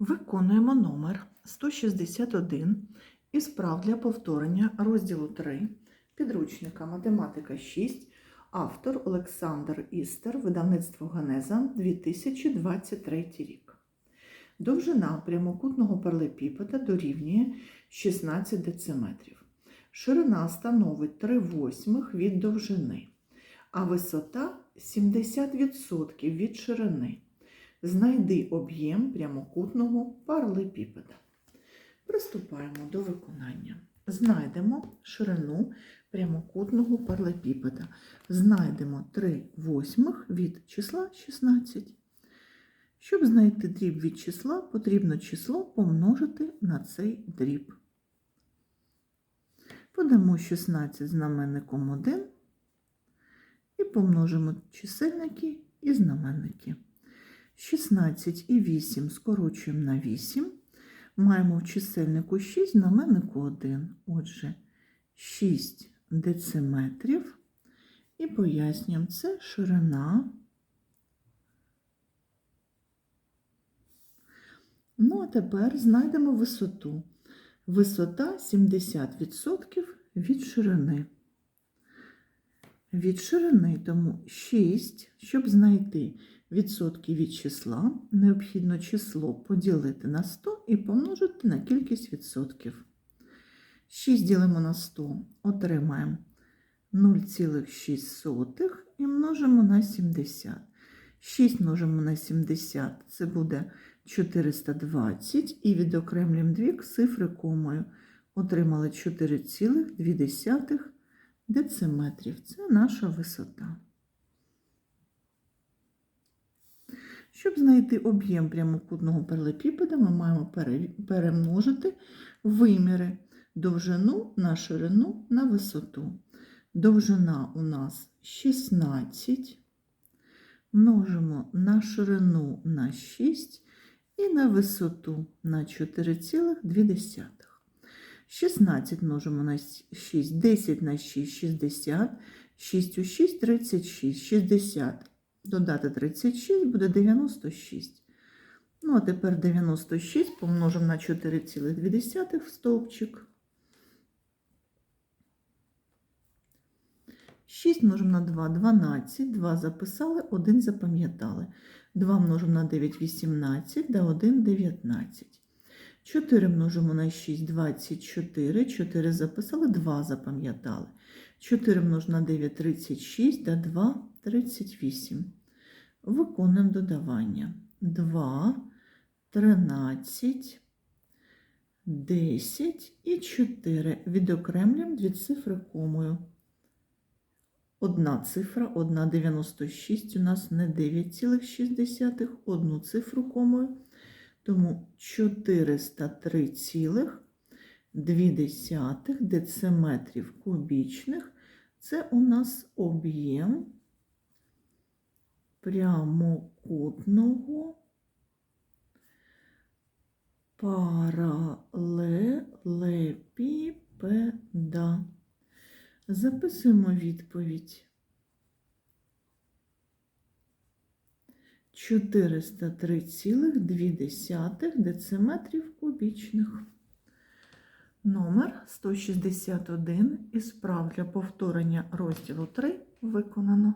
Виконуємо номер 161 із прав для повторення розділу 3 підручника Математика 6, автор Олександр Істер, видавництво Ганеза 2023 рік. Довжина прямокутного паралепіпеда дорівнює 16 дециметрів. Ширина становить 3 восьмих від довжини, а висота 70% від ширини. Знайди об'єм прямокутного паралепіпеда. Приступаємо до виконання. Знайдемо ширину прямокутного паралепіпеда. Знайдемо 3 восьмих від числа 16. Щоб знайти дріб від числа, потрібно число помножити на цей дріб. Подамо 16 знаменником 1 і помножимо чисельники і знаменники. 16 і 8 скорочуємо на 8. Маємо в чисельнику 6, знаменнику 1. Отже, 6 дециметрів. І пояснюємо, це ширина. Ну, а тепер знайдемо висоту. Висота 70% від ширини. Від ширини, тому 6, щоб знайти відсотки від числа, необхідно число поділити на 100 і помножити на кількість відсотків. 6 ділимо на 100, отримаємо 0,6 і множимо на 70. 6 множимо на 70, це буде 420, і відокремлюємо дві цифри комою. Отримали 4,2 дециметрів. Це наша висота. Щоб знайти об'єм прямокутного паралепіпеда, ми маємо перемножити виміри довжину на ширину на висоту. Довжина у нас 16, множимо на ширину на 6 і на висоту на 4,2. 16 множимо на 6, 10 на 6, 60, 6 у 6, 36, 60. Додати 36 буде 96. Ну, а тепер 96 помножимо на 4,2 в стовпчик. 6 множимо на 2 12, 2 записали, 1 запам'ятали. 2 множимо на 9 18, да 1 19. 4 множимо на 6 24, 4 записали, 2 запам'ятали. 4 множимо на 9 36, да 2 38. Виконуємо додавання. 2, 13, 10 і 4. Відокремлюємо дві цифри комою. Одна цифра, 1,96 у нас не 9,6, одну цифру комою. Тому 403,2 дециметрів кубічних це у нас об'єм прямокутного паралепіпеда. Записуємо відповідь. 403,2 дециметрів кубічних. Номер 161 із прав для повторення розділу 3 виконано.